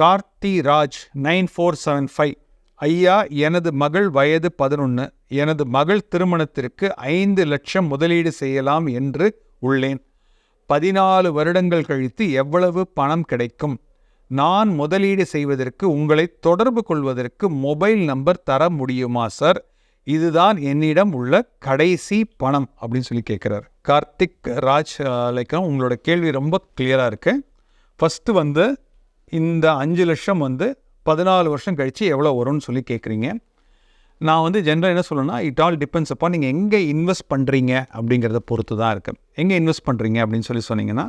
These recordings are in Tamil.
Karthi Raj nine four seven five. ஐயா எனது மகள் வயது பதினொன்று எனது மகள் திருமணத்திற்கு ஐந்து லட்சம் முதலீடு செய்யலாம் என்று உள்ளேன். பதினாலு வருடங்கள் கழித்து எவ்வளவு பணம் கிடைக்கும்? நான் முதலீடு செய்வதற்கு உங்களை தொடர்பு கொள்வதற்கு மொபைல் நம்பர் தர முடியுமா சார்? இதுதான் என்னிடம் உள்ள கடைசி பணம் அப்படின்னு சொல்லி கேட்குறாரு. கார்த்திக் ராஜ் லைக்கம் உங்களோட கேள்வி ரொம்ப கிளியராக இருக்குது ஃபஸ்ட்டு வந்து இந்த அஞ்சு லட்சம் வந்து பதினாலு வருஷம் கழித்து எவ்வளோ வரும்னு சொல்லி கேட்குறீங்க. நான் வந்து ஜென்ரல் என்ன சொல்லணும்னா இட் ஆல் டிபெண்ட்ஸ் அப்பா நீங்கள் எங்கே இன்வெஸ்ட் பண்ணுறீங்க அப்படிங்கிறத பொறுத்து தான் இருக்குது எங்கே இன்வெஸ்ட் பண்ணுறீங்க அப்படின்னு சொல்லி சொன்னீங்கன்னா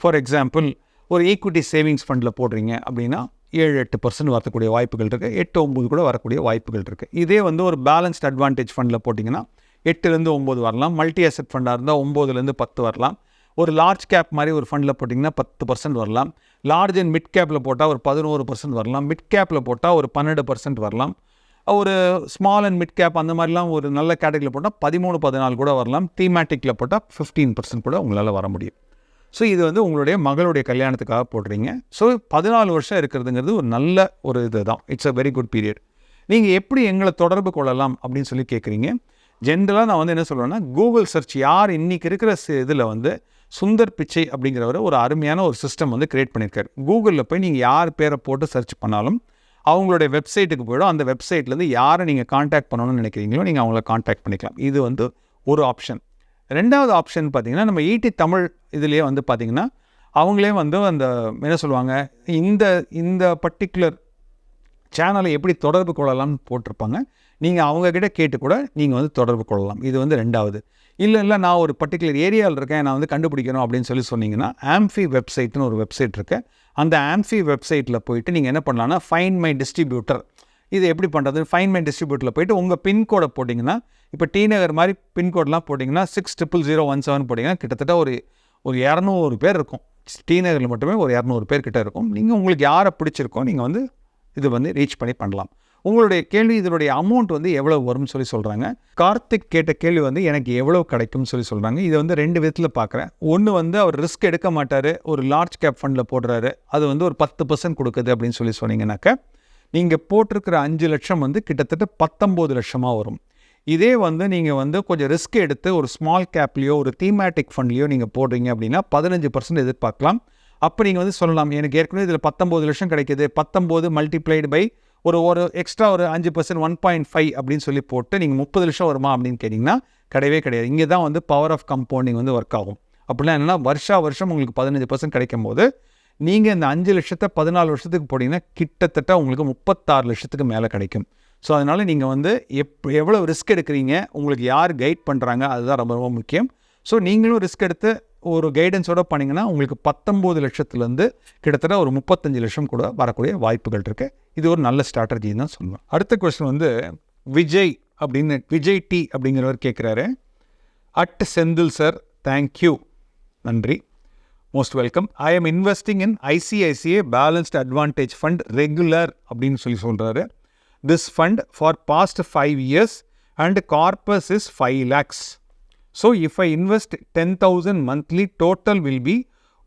ஃபார் எக்ஸாம்பிள் ஒரு ஈக்விட்டி சேவிங்ஸ் ஃபண்டில் போடுறீங்க அப்படின்னா ஏழு எட்டு பர்சன்ட் வரக்கூடிய வாய்ப்புகள் இருக்குது எட்டு ஒம்பது கூட வரக்கூடிய வாய்ப்புகள் இருக்குது இதே வந்து ஒரு பேலன்ஸ்ட் அட்வான்டேஜ் ஃபண்டில் போட்டிங்கன்னா எட்டுலேருந்து ஒம்பது வரலாம். மல்டி அசெட் ஃபண்டாக இருந்தால் ஒம்போதுலேருந்து பத்து வரலாம். ஒரு லார்ஜ் கேப் மாதிரி ஒரு ஃபண்டில் போட்டிங்கன்னா பத்து பர்சன்ட் வரலாம். லார்ஜ் அண்ட் மிட் கேப்பில் போட்டால் ஒரு பதினோரு பர்சன்ட் வரலாம். மிட் கேப்பில் போட்டால் ஒரு பன்னெண்டு பர்சன்ட் வரலாம். ஒரு ஸ்மால் அண்ட் மிட் கேப் அந்த மாதிரிலாம் ஒரு நல்ல கேட்டகரியில் போட்டால் பதிமூணு பதினாலு கூட வரலாம். தீமேட்டிக்கில் போட்டால் ஃபிஃப்டீன் பர்சன்ட் கூட உங்களால் வர முடியும். ஸோ இது வந்து உங்களுடைய மகளுடைய கல்யாணத்துக்காக போடுறீங்க. ஸோ பதினாலு வருஷம் இருக்கிறதுங்கிறது ஒரு நல்ல ஒரு இது தான் it's a very good period நீங்கள் எப்படி எங்களை தொடர்பு கொள்ளலாம் அப்படின்னு சொல்லி கேட்குறீங்க ஜென்ரலாக நான் வந்து என்ன சொல்கிறேன்னா கூகுள் சர்ச் யார் இன்றைக்கி இருக்கிற இதில் வந்து சுந்தர் பிச்சை அப்படிங்கிறவர் ஒரு அருமையான ஒரு சிஸ்டம் வந்து க்ரியேட் பண்ணியிருக்காரு. கூகுளில் போய் நீங்கள் யார் பேரை போட்டு சர்ச் பண்ணாலும் அவங்களுடைய வெப்சைட்டுக்கு போய்டும். அந்த வெப்சைட்லேருந்து யாரை நீங்கள் காண்டாக்ட் பண்ணணும்னு நினைக்கிறீங்களோ நீங்கள் அவங்கள காண்டாக்ட் பண்ணிக்கலாம். இது வந்து ஒரு ஆப்ஷன் ரெண்டாவது ஆப்ஷன் பார்த்தீங்கன்னா நம்ம ஈட்டி தமிழ் இதுலேயே வந்து பார்த்தீங்கன்னா அவங்களே வந்து அந்த என்ன சொல்லுவாங்க இந்த இந்த பர்டிகுலர் சேனலை எப்படி தொடர்பு கொள்ளலாம்னு போட்டிருப்பாங்க. நீங்கள் அவங்கக்கிட்ட கேட்டு கூட நீங்கள் வந்து தொடர்பு கொள்ளலாம். இது வந்து ரெண்டாவது. இல்லை இல்லை நான் ஒரு பர்டிகுலர் ஏரியாவில் இருக்கேன் நான் வந்து கண்டுபிடிக்கணும் அப்படின்னு சொல்லி சொன்னீங்கன்னா ஆம்ஃபி வெப்சைட்னு ஒரு வெப்சைட் இருக்கு. அந்த ஆம்ஃபி வெப்சைட்டில் போயிட்டு நீங்கள் என்ன பண்ணலாம்னா ஃபைன் மை டிஸ்ட்ரிபியூட்டர் இது எப்படி பண்ணுறது ஃபைன் மை டிஸ்ட்ரிபியூட்டரில் போயிட்டு உங்கள் பின்கோடை போட்டிங்கன்னா இப்போ டி நகர் மாதிரி பின்கோடெலாம் போட்டிங்கன்னா six triple zero one seven போட்டிங்கன்னா கிட்டத்தட்ட ஒரு ஒரு இரநூறு பேர் இருக்கும். டி நகரில் மட்டுமே ஒரு இரநூறு பேர் கிட்ட இருக்கும். நீங்கள் உங்களுக்கு யாரை பிடிச்சிருக்கோ நீங்கள் வந்து இது வந்து ரீச் பண்ணி பண்ணலாம். உங்களுடைய கேள்வி இதனுடைய அமௌண்ட் வந்து எவ்வளோ வரும்னு சொல்லி சொல்கிறாங்க கார்த்திக் கேட்ட கேள்வி வந்து எனக்கு எவ்வளோ கிடைக்கும்னு சொல்லி சொல்கிறாங்க இதை வந்து ரெண்டு விதத்தில் பார்க்குறேன் ஒன்று வந்து அவர் ரிஸ்க் எடுக்க மாட்டார் ஒரு லார்ஜ் கேப் ஃபண்டில் போடுறாரு. அது வந்து ஒரு பத்து பர்சன்ட் கொடுக்குது அப்படின்னு சொல்லி சொன்னீங்கன்னாக்க நீங்கள் போட்டிருக்கிற அஞ்சு லட்சம் வந்து கிட்டத்தட்ட பத்தொம்போது லட்சமாக வரும். இதே வந்து நீங்கள் வந்து கொஞ்சம் ரிஸ்க் எடுத்து ஒரு ஸ்மால் கேப்லேயோ ஒரு தீமேட்டிக் ஃபண்ட்லேயோ நீங்கள் போடுறீங்க அப்படின்னா பதினஞ்சு பர்சன்ட் எதிர்பார்க்கலாம். அப்போ நீங்கள் வந்து சொல்லலாம் எனக்கு ஏற்கனவே இதில் பத்தொம்போது லட்சம் கிடைக்குது. பத்தொம்போது மல்டிப்ளைடு பை ஒரு ஒரு எக்ஸ்ட்ரா ஒரு அஞ்சு பர்சன்ட் ஒன் பாயிண்ட் ஃபைவ் அப்படின்னு சொல்லி போட்டு நீங்கள் முப்பது லட்சம் வருமா அப்படின்னு கேட்டிங்கன்னா கிடையவே கிடையாது. இங்கே தான் வந்து பவர் ஆஃப் கம்பவுண்டிங் வந்து ஒர்க் ஆகும். அப்படிலாம் என்னென்னா வருஷா வருஷம் உங்களுக்கு பதினஞ்சு பர்சன்ட் கிடைக்கும் போது நீங்கள் இந்த அஞ்சு லட்சத்தை பதினாலு வருஷத்துக்கு போட்டிங்கன்னா கிட்டத்தட்ட உங்களுக்கு முப்பத்தாறு லட்சத்துக்கு மேலே கிடைக்கும். ஸோ அதனால் நீங்கள் வந்து எப் எவ்வளோ ரிஸ்க் எடுக்கிறீங்க உங்களுக்கு யார் கைட் பண்ணுறாங்க அதுதான் ரொம்ப ரொம்ப முக்கியம். ஸோ நீங்களும் ரிஸ்க் எடுத்து ஒரு கைடன்ஸோடு பண்ணிங்கன்னா உங்களுக்கு பத்தொம்போது லட்சத்துலேருந்து கிட்டத்தட்ட ஒரு முப்பத்தஞ்சு லட்சம் கூட வரக்கூடிய வாய்ப்புகள் இருக்குது இது ஒரு நல்ல ஸ்ட்ராட்டஜின்னு தான் சொல்லுவேன் அடுத்த கொஸ்டின் வந்து விஜய் அப்படின்னு விஜய் டி அப்படிங்கிறவர் கேட்குறாரு at Senthil sir thank you நன்றி. Most welcome I am investing in ICICI balanced advantage fund regular அப்படின்னு சொல்லி சொல்கிறாரு this fund for past five years and corpus is five lakhs so if I invest ten thousand monthly total will be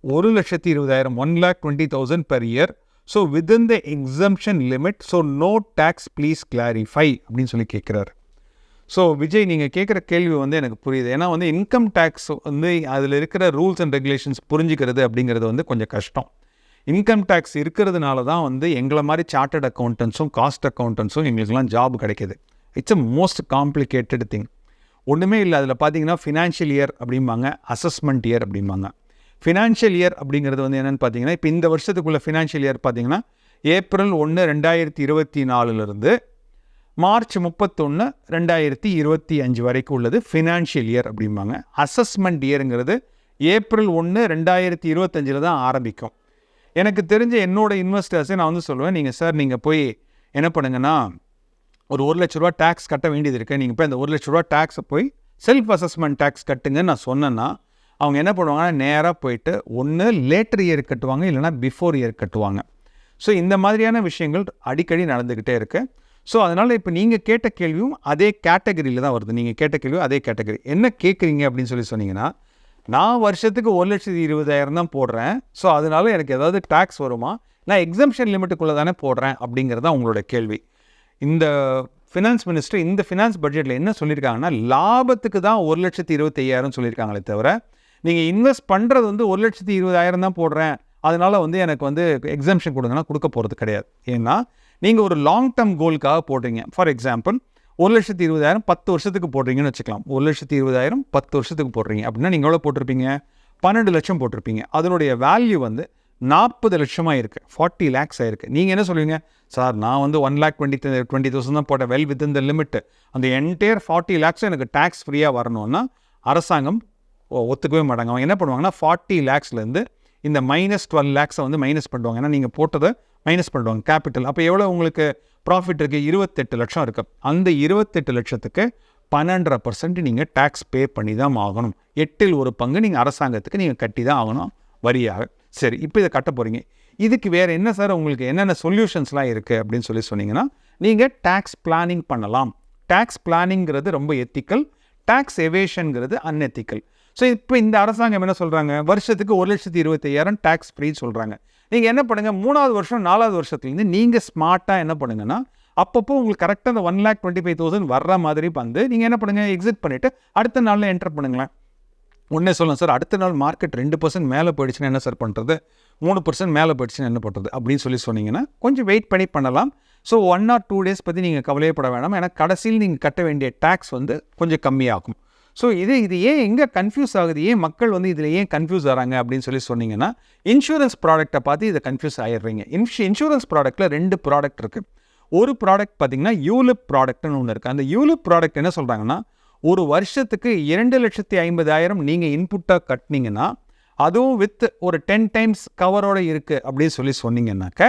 ஒரு லட்சத்தி இருபதாயிரம் one lakh twenty thousand per year so within the exemption limit so no tax please clarify அப்படின்னு சொல்லி கேட்குறாரு ஸோ விஜய் நீங்கள் கேட்குற கேள்வி வந்து எனக்கு புரியுது. ஏன்னா வந்து இன்கம் டேக்ஸ் வந்து அதில் இருக்கிற ரூல்ஸ் அண்ட் ரெகுலேஷன்ஸ் புரிஞ்சுக்கிறது அப்படிங்கிறது வந்து கொஞ்சம் கஷ்டம். இன்கம் டேக்ஸ் இருக்கிறதுனால தான் வந்து எங்களை மாதிரி சார்ட்டட் அக்கௌண்டன்ஸும் காஸ்ட் அக்கௌண்டன்ஸும் எங்களுக்கெல்லாம் ஜாப் கிடைக்கிது. It's a most complicated thing ஒன்றுமே இல்லை. அதில் பார்த்தீங்கன்னா ஃபினான்ஷியல் இயர் அப்படிம்பாங்க அசஸ்மெண்ட் இயர் அப்படிம்பாங்க. ஃபினான்ஷியல் இயர் அப்படிங்கிறது வந்து என்னென்னு பார்த்தீங்கன்னா இப்போ இந்த வருஷத்துக்குள்ள ஃபினான்ஷியல் இயர் பார்த்தீங்கன்னா ஏப்ரல் ஒன்று ரெண்டாயிரத்தி இருபத்தி நாலுலேருந்து மார்ச் முப்பத்தொன்று ரெண்டாயிரத்தி இருபத்தி அஞ்சு வரைக்கும் உள்ளது ஃபினான்ஷியல் இயர் அப்படிம்பாங்க. அசஸ்மெண்ட் இயருங்கிறது ஏப்ரல் ஒன்று ரெண்டாயிரத்தி இருபத்தஞ்சில் தான் ஆரம்பிக்கும். எனக்கு தெரிஞ்ச என்னோட இன்வெஸ்டர்ஸை நான் வந்து சொல்லுவேன் நீங்கள் சார் நீங்கள் போய் என்ன பண்ணுங்கன்னா ஒரு ஒரு லட்ச ரூபா டேக்ஸ் கட்ட வேண்டியது இருக்குது நீங்கள் போய் அந்த ஒரு லட்ச ரூபா டேக்ஸை போய் செல்ஃப் அசஸ்மெண்ட் டேக்ஸ் கட்டுங்கன்னு நான் சொன்னேன்னா அவங்க என்ன பண்ணுவாங்கன்னா நேராக போயிட்டு ஒன்று லேட்டர் இயர் கட்டுவாங்க இல்லைனா பிஃபோர் இயர் கட்டுவாங்க. ஸோ இந்த மாதிரியான விஷயங்கள் அடிக்கடி நடந்துக்கிட்டே இருக்குது ஸோ அதனால் இப்போ நீங்கள் கேட்ட கேள்வியும் அதே கேட்டகரியில் தான் வருது. நீங்கள் கேட்ட கேள்வியும் அதே கேட்டகரி என்ன கேட்குறீங்க அப்படின்னு சொல்லி சொன்னீங்கன்னா நான் வருஷத்துக்கு ஒரு லட்சத்தி இருபதாயிரம் தான் போடுறேன். ஸோ அதனால எனக்கு ஏதாவது டேக்ஸ் வருமா? நான் எக்ஸம்ஷன் லிமிட்டுக்குள்ளே தானே போடுறேன் அப்படிங்கிறது தான் உங்களோட கேள்வி. இந்த ஃபினான்ஸ் மினிஸ்டர் இந்த ஃபினான்ஸ் பட்ஜெட்டில் என்ன சொல்லியிருக்காங்கன்னா லாபத்துக்கு தான் ஒரு லட்சத்தி இருபத்தையாயிரம் சொல்லியிருக்காங்களே தவிர நீங்கள் இன்வெஸ்ட் பண்ணுறது வந்து ஒரு லட்சத்தி இருபதாயிரம் தான் போடுறேன். அதனால் வந்து எனக்கு வந்து எக்ஸம்ஷன் கொடுங்கன்னா கொடுக்க போகிறது கிடையாது. ஏன்னா நீங்கள் ஒரு லாங் டேர்ம் கோலுக்காக போடுறீங்க. ஃபார் எக்ஸாம்பிள் ஒரு லட்சத்தி இருபதாயிரம் பத்து வருஷத்துக்கு போடுறீங்கன்னு வச்சுக்கலாம். ஒரு லட்சத்தி இருபதாயிரம் பத்து வருஷத்துக்கு போடுறீங்க. அப்படின்னா நீங்கள் எவ்வளோ போட்டிருப்பீங்க? பன்னெண்டு லட்சம் போட்டிருப்பீங்க. அதனுடைய வேல்யூ வந்து நாற்பது லட்சமாக இருக்குது ஃபார்ட்டி லேக்ஸ் ஆயிருக்கு. நீங்கள் என்ன சொல்லுவீங்க சார் நான் வந்து one lakh twenty twenty thousand தான் போட்டேன். வெல் வித் இந்த லிமிட் அந்த என்டையர் ஃபார்ட்டி லேக்ஸும் எனக்கு டேக்ஸ் ஃப்ரீயாக வரணும்னா அரசாங்கம் ஒத்துக்கவே மாட்டாங்க. அவங்க என்ன பண்ணுவாங்கன்னா ஃபார்ட்டி லேக்ஸ்லேருந்து இந்த மைனஸ் டுவெல் லேக்ஸை வந்து மைனஸ் பண்ணுவாங்க. ஏன்னா நீங்கள் போட்டதை மைனஸ் பண்ணுவாங்க கேபிட்டல் அப்போ எவ்வளோ உங்களுக்கு ப்ராஃபிட் இருக்குது இருபத்தெட்டு லட்சம் இருக்குது அந்த இருபத்தெட்டு லட்சத்துக்கு பன்னெண்டரை பர்சன்ட் நீங்கள் டேக்ஸ் பே பண்ணி தான் ஆகணும். எட்டில் ஒரு பங்கு நீங்கள் அரசாங்கத்துக்கு நீங்கள் கட்டி தான் ஆகணும். வரியாக. சரி இப்போ இதை கட்ட போகிறீங்க இதுக்கு வேறு என்ன சார் உங்களுக்கு என்னென்ன சொல்யூஷன்ஸ்லாம் இருக்குது அப்படின்னு சொல்லி சொன்னீங்கன்னா நீங்கள் டேக்ஸ் பிளானிங் பண்ணலாம். டேக்ஸ் பிளானிங்கிறது ரொம்ப எத்திக்கல் டேக்ஸ் எவேஷனுங்கிறது அன்எத்திக்கல் ஸோ இப்போ இந்த அரசாங்கம் என்ன சொல்கிறாங்க வருஷத்துக்கு ஒரு லட்சத்தி இருபத்தையாயிரம் டேக்ஸ் ஃப்ரீன்னு சொல்கிறாங்க நீங்கள் என்ன பண்ணுங்கள் மூணாவது வருஷம் நாலாவது வருஷத்துலேருந்து நீங்கள் ஸ்மார்ட்டாக என்ன பண்ணுங்கன்னா அப்பப்போ உங்களுக்கு கரெக்டாக அந்த one lakh twenty five thousand வர்ற மாதிரி வந்து நீங்கள் என்ன பண்ணுங்கள் எக்ஸிட் பண்ணிவிட்டு அடுத்த நாளில் என்டர் பண்ணுங்களேன். உடனே சொல்லலாம் சார் அடுத்த நாள் மார்க்கெட் ரெண்டு பர்சன்ட் மேலே போயிடுச்சுன்னா என்ன சார் பண்ணுறது மூணு பர்சன்ட் மேலே போயிடுச்சுன்னா என்ன பண்ணுறது அப்படின்னு சொல்லி சொன்னீங்கன்னா கொஞ்சம் வெயிட் பண்ணி பண்ணலாம். So one or two days பற்றி நீங்கள் கவலையப்பட வேணாம். ஏன்னா கடைசியில் நீங்கள் கட்ட வேண்டிய டேக்ஸ் வந்து கொஞ்சம் கம்மியாகும். ஸோ இது இது ஏன் எங்கே கன்ஃபியூஸ் ஆகுது? ஏன் மக்கள் வந்து இதில் ஏன் கன்ஃபியூஸ் ஆகிறாங்க அப்படின்னு சொல்லி சொன்னீங்கன்னா இன்சூரன்ஸ் ப்ராடக்ட்டை பார்த்து இதை கன்ஃபியூஸ் ஆயிடுறீங்க. இன்ஷு இன்சூரன்ஸ் ப்ராடக்ட்டில் ரெண்டு ப்ராடக்ட் இருக்குது ஒரு ப்ராடக்ட் பார்த்தீங்கன்னா யூலிப் ப்ராடக்ட்னு ஒன்று இருக்குது அந்த யூலிப் ப்ராடக்ட் என்ன சொல்கிறாங்கன்னா ஒரு வருஷத்துக்கு இரண்டு லட்சத்தி ஐம்பதாயிரம் நீங்கள் இன்புட்டாக கட்டினீங்கன்னா அதுவும் வித் ஒரு டென் டைம்ஸ் கவரோட இருக்குது அப்படின்னு சொல்லி சொன்னீங்கன்னாக்க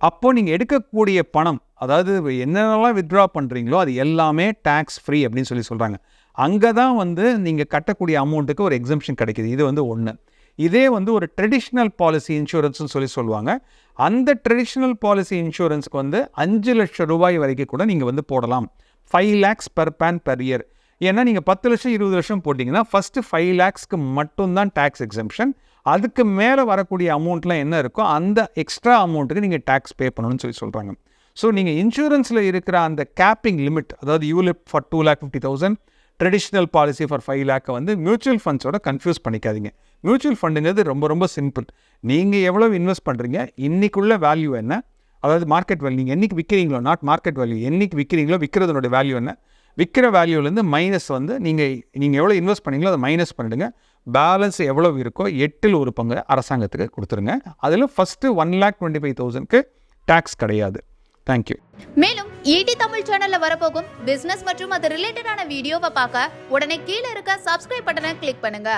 அப்போது நீங்கள் எடுக்கக்கூடிய பணம் அதாவது என்னென்னலாம் வித்ட்ரா பண்ணுறீங்களோ அது எல்லாமே டேக்ஸ் ஃப்ரீ அப்படின்னு சொல்லி சொல்கிறாங்க அங்கே தான் வந்து நீங்கள் கட்டக்கூடிய அமௌண்ட்டுக்கு ஒரு எக்ஸம்ஷன் கிடைக்கிது. இது வந்து ஒன்று இதே வந்து ஒரு ட்ரெடிஷ்னல் பாலிசி இன்சூரன்ஸ்னு சொல்லி சொல்லுவாங்க. அந்த ட்ரெடிஷ்னல் பாலிசி இன்சூரன்ஸ்க்கு வந்து அஞ்சு லட்சம் ரூபாய் வரைக்கும் கூட நீங்கள் வந்து போடலாம். Five lakhs per PAN per year ஏன்னா நீங்கள் பத்து லட்சம் இருபது லட்சம் போட்டிங்கன்னா ஃபஸ்ட்டு ஃபைவ் லேக்ஸ்க்கு மட்டும்தான் டேக்ஸ் எக்ஸம்ஷன் அதுக்கு மேலே வரக்கூடிய அமௌண்ட்லாம் என்ன இருக்கோ அந்த எக்ஸ்ட்ரா அமௌண்ட்டுக்கு நீங்கள் டேக்ஸ் பே பண்ணணும்னு சொல்லி சொல்கிறாங்க ஸோ நீங்கள் இன்சூரன்ஸில் இருக்கிற அந்த கேப்பிங் லிமிட் அதாவது ULIP for two lakh fifty thousand traditional policy for five லேக்கை வந்து மியூச்சுவல் ஃபண்ட்ஸோட கன்ஃபியூஸ் பண்ணிக்காதீங்க. மியூச்சுவல் ஃபண்டுங்கிறது ரொம்ப ரொம்ப சிம்பிள் நீங்கள் எவ்வளோ இன்வெஸ்ட் பண்ணுறீங்க இன்றைக்குள்ள வேல்யூ என்ன? அதாவது மார்க்கெட் வேல்யூ நீங்கள் என்னைக்கு விற்கிறீங்களோ நாட் மார்க்கெட் வேல்யூ என்றைக்கு விற்கிறீங்களோ விற்கிறதோட வேல்யூ என்ன? விற்கிற வேல்யூலேருந்து மைனஸ் வந்து நீங்கள் நீங்கள் எவ்வளோ இன்வெஸ்ட் பண்ணீங்களோ அதை மைனஸ் பண்ணிடுங்க. பேலன்ஸ் எவ்வளோ இருக்கோ எட்டில் ஒரு பங்கு அரசாங்கத்துக்கு கொடுத்துருங்க. அதில் first one lakh twenty five தௌசண்ட்க்கு டேக்ஸ் கிடையாது தேங்க்யூ மேலும் ஈடி தமிழ் சேனல்ல வரப்போகும் பிசினஸ் மற்றும் அது ரிலேட்டடான வீடியோவை பார்க்க உடனே கீழே இருக்க சப்ஸ்கிரைப் பட்டனை கிளிக் பண்ணுங்க.